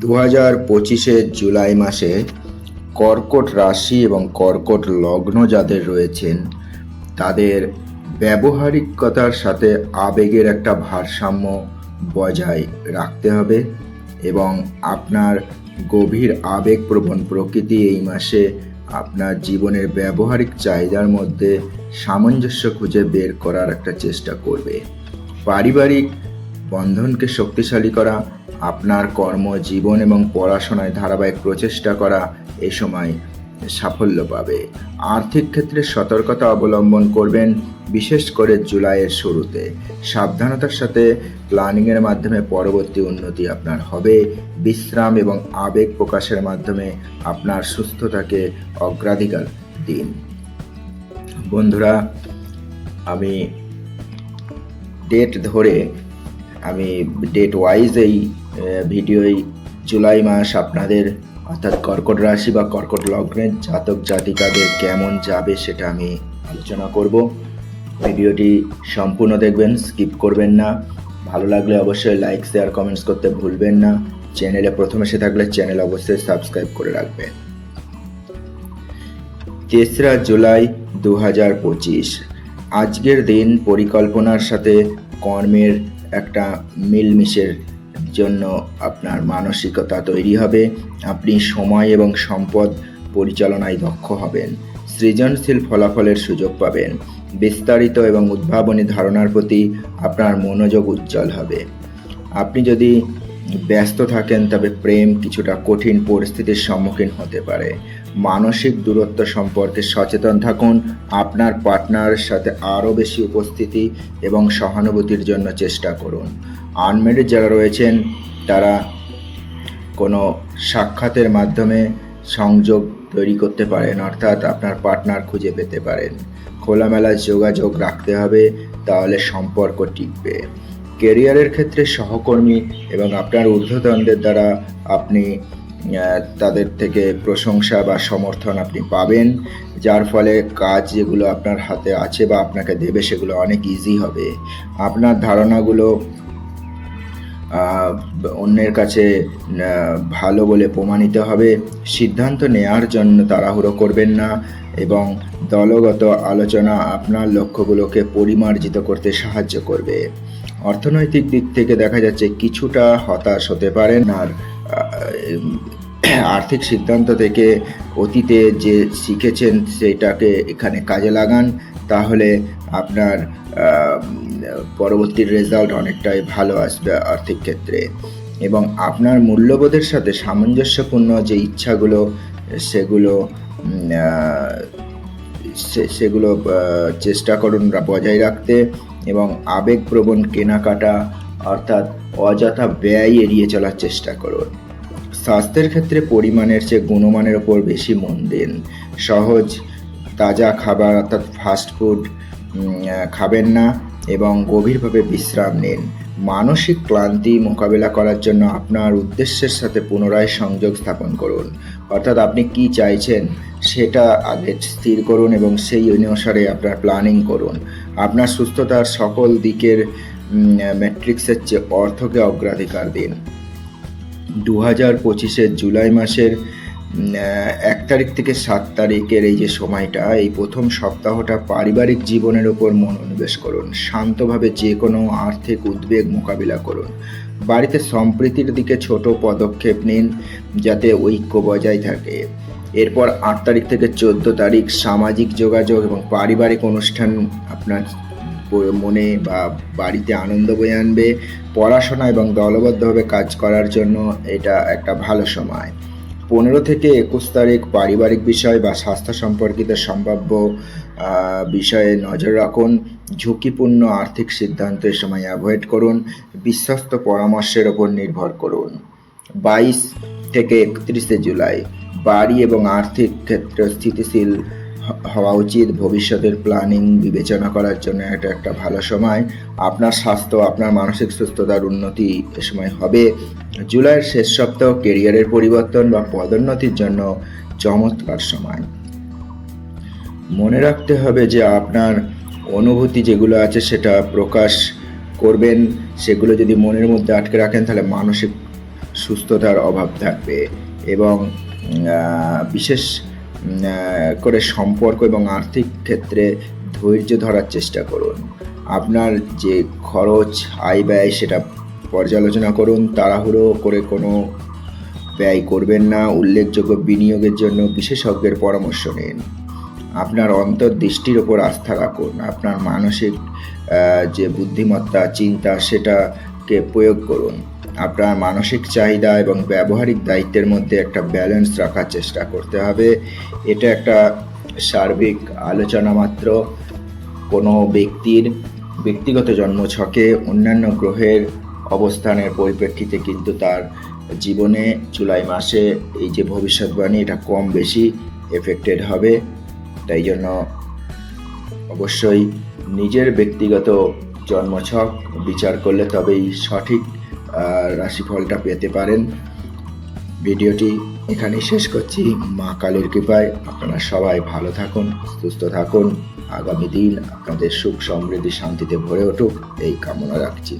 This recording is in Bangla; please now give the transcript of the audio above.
দু হাজার পঁচিশের জুলাই মাসে কর্কট রাশি এবং কর্কট লগ্ন যাদের রয়েছেন, তাদের ব্যবহারিকতার সাথে আবেগের একটা ভারসাম্য বজায় রাখতে হবে এবং আপনার গভীর আবেগপ্রবণ প্রকৃতি এই মাসে আপনার জীবনের ব্যবহারিক চাহিদার মধ্যে সামঞ্জস্য খুঁজে বের করার একটা চেষ্টা করবে। পারিবারিক বন্ধনকে শক্তিশালী করা আপনার কর্মজীবন এবং পড়াশোনায় ধারাবাহিক প্রচেষ্টা করা এ সময় সাফল্য পাবে। আর্থিক ক্ষেত্রে সতর্কতা অবলম্বন করবেন, বিশেষ করে জুলাইয়ের শুরুতে। সাবধানতার সাথে প্ল্যানিংয়ের মাধ্যমে পরবর্তী উন্নতি আপনার হবে। বিশ্রাম এবং আবেগ প্রকাশের মাধ্যমে আপনার সুস্থতাকে অগ্রাধিকার দিন। বন্ধুরা, আমি ডেট ধরে, আমি ডেট ওয়াইজ এই ভিডিওই জুলাই মাস আপনাদের, অর্থাৎ কর্কট রাশি বা কর্কট লগ্নের জাতক জাতিকাদের কেমন যাবে সেটা আমি আলোচনা করব। ভিডিওটি সম্পূর্ণ দেখবেন, স্কিপ করবেন না। ভালো লাগলে অবশ্যই লাইক, শেয়ার, কমেন্টস করতে ভুলবেন না। চ্যানেলে প্রথম এসে থাকলে চ্যানেল অবশ্যই সাবস্ক্রাইব করে রাখবেন। তেসরা জুলাই দু হাজার পঁচিশ। আজকের দিন পরিকল্পনার সাথে কর্মের একটা মিলমিশের জন্য আপনার মানসিকতা তৈরি হবে। আপনি সময় এবং সম্পদ পরিচালনায় দক্ষ হবেন। সৃজনশীল ফলাফলের সুযোগ পাবেন। বিস্তারিত এবং উদ্ভাবনী ধারণার প্রতি আপনার মনোযোগ উজ্জ্বল হবে। আপনি যদি ব্যস্ত থাকেন, তবে প্রেম কিছুটা কঠিন পরিস্থিতির সম্মুখীন হতে পারে। মানসিক দূরত্ব সম্পর্কে সচেতন থাকুন। আপনার পার্টনারের সাথে আরও বেশি উপস্থিতি এবং সহানুভূতির জন্য চেষ্টা করুন। আনমেরিড যারা রয়েছেন, তারা কোনো সাক্ষাতের মাধ্যমে সংযোগ তৈরি করতে পারেন, অর্থাৎ আপনার পার্টনার খুঁজে পেতে পারেন। খোলামেলা যোগাযোগ রাখতে হবে, তাহলে সম্পর্ক টিকবে। কেরিয়ারের ক্ষেত্রে সহকর্মী এবং আপনার ঊর্ধ্বতনদের দ্বারা আপনি তাদের থেকে প্রশংসা বা সমর্থন আপনি পাবেন, যার ফলে কাজ যেগুলো আপনার হাতে আছে বা আপনাকে দেবে সেগুলো অনেক ইজি হবে। আপনার ধারণাগুলো অন্যের কাছে ভালো বলে প্রমাণিত হবে, সিদ্ধান্ত নেয়ার জন্য তাড়াহুড়ো করবেন না এবং দলগত আলোচনা আপনার লক্ষ্যগুলোকে পরিমার্জিত করতে সাহায্য করবে। অর্থনৈতিক দিক থেকে দেখা যাচ্ছে কিছুটা হতাশ হতে পারেন আর আর্থিক সিদ্ধান্ত থেকে অতীতে যে শিখেছেন সেটাকে এখানে কাজে লাগান, তাহলে আপনার পরবর্তী রেজাল্ট অনেকটাই ভালো আসবে আর্থিক ক্ষেত্রে। এবং আপনার মূল্যবোধের সাথে সামঞ্জস্যপূর্ণ যে ইচ্ছাগুলো, সেগুলো সেগুলো চেষ্টা করুন বজায় রাখতে এবং আবেগপ্রবণ কেনাকাটা অর্থাৎ অযথা ব্যয় এড়িয়ে চলার চেষ্টা করুন। স্বাস্থ্যের ক্ষেত্রে পরিমাণের চেয়ে গুণমানের ওপর বেশি মন দিন। সহজ, তাজা খাবার অর্থাৎ ফাস্ট ফুড খাবেন না। এবং গভীরভাবে বিশ্রাম নিন। মানসিক ক্লান্তি মোকাবেলা করার জন্য আপনার উদ্দেশ্যের সাথে পুনরায় সংযোগ স্থাপন করুন। অর্থাৎ আপনি কি চাইছেন সেটা আগে স্থির করুন এবং সেই অনুসারে আপনার প্ল্যানিং করুন। আপনার সুস্থতার সকল দিকের ম্যাট্রিক্সের চেয়ে অর্থকে অগ্রাধিকার দিন। দু হাজার পঁচিশের জুলাই মাসের এক তারিখ থেকে সাত তারিখের এই যে সময়টা, এই প্রথম সপ্তাহটা পারিবারিক জীবনের ওপর মনোনিবেশ করুন, শান্তভাবে যে কোনো আর্থিক উদ্বেগ মোকাবিলা করুন। বাড়িতে সম্প্রীতির দিকে ছোট পদক্ষেপ নিন, যাতে ঐক্য বজায় থাকে। এরপর আট তারিখ থেকে চোদ্দ তারিখ সামাজিক যোগাযোগ এবং পারিবারিক অনুষ্ঠান আপনার মনে বা বাড়িতে আনন্দ বয়ে আনবে। পড়াশোনা এবং দলবদ্ধভাবে কাজ করার জন্য এটা একটা ভালো সময়। পনেরো থেকে একুশ তারিখ পারিবারিক বিষয় বা স্বাস্থ্য সম্পর্কিত সম্ভাব্য বিষয়ে নজর রাখুন। ঝুঁকিপূর্ণ আর্থিক সিদ্ধান্তের সময় অ্যাভয়েড করুন। বিশ্বস্ত পরামর্শের ওপর নির্ভর করুন। বাইশ থেকে একত্রিশে জুলাই, বাড়ি এবং আর্থিক ক্ষেত্রে স্থিতিশীল হওয়া উচিত। ভবিষ্যতের প্ল্যানিং বিবেচনা করার জন্য এটা একটা ভালো সময়। আপনার স্বাস্থ্য, আপনার মানসিক সুস্থতার উন্নতি এ সময় হবে। জুলাইয়ের শেষ সপ্তাহ কেরিয়ারের পরিবর্তন বা পদোন্নতির জন্য চমৎকার সময়। মনে রাখতে হবে যে আপনার অনুভূতি যেগুলো আছে সেটা প্রকাশ করবেন। সেগুলো যদি মনের মধ্যে আটকে রাখেন তাহলে মানসিক সুস্থতার অভাব থাকবে। এবং বিশেষ করে সম্পর্ক এবং আর্থিক ক্ষেত্রে ধৈর্য ধরার চেষ্টা করুন। আপনার যে খরচ, আয় ব্যয় সেটা পর্যালোচনা করুন, তাড়াহুড়ো করে কোনো ব্যয় করবেন না, উল্লেখযোগ্য বিনিয়োগের জন্য বিশেষজ্ঞের পরামর্শ নিন। আপনার অন্তর্দৃষ্টির ওপর আস্থা রাখুন। আপনার মানসিক যে বুদ্ধিমত্তা, চিন্তা, সেটাকে প্রয়োগ করুন। আপনার মানসিক চাহিদা এবং ব্যবহারিক দায়িত্বের মধ্যে একটা ব্যালেন্স রাখার চেষ্টা করতে হবে। এটা একটা সার্বিক আলোচনা মাত্র। কোনো ব্যক্তির ব্যক্তিগত জন্মছকে অন্যান্য গ্রহের অবস্থানের পরিপ্রেক্ষিতে কিন্তু তার জীবনে জুলাই মাসে এই যে ভবিষ্যৎবাণী, এটা কম বেশি এফেক্টেড হবে। তাই জন্য অবশ্যই নিজের ব্যক্তিগত জন্মছক বিচার করলে তবেই সঠিক রাশিফলটা পেতে পারেন। ভিডিওটি এখানে শেষ করছি। মা কালীর কৃপায় আপনারা সবাই ভালো থাকুন, সুস্থ থাকুন। আগামী দিন আপনাদের সুখ সমৃদ্ধি শান্তিতে ভরে উঠুক। এই কামনা রাখছি।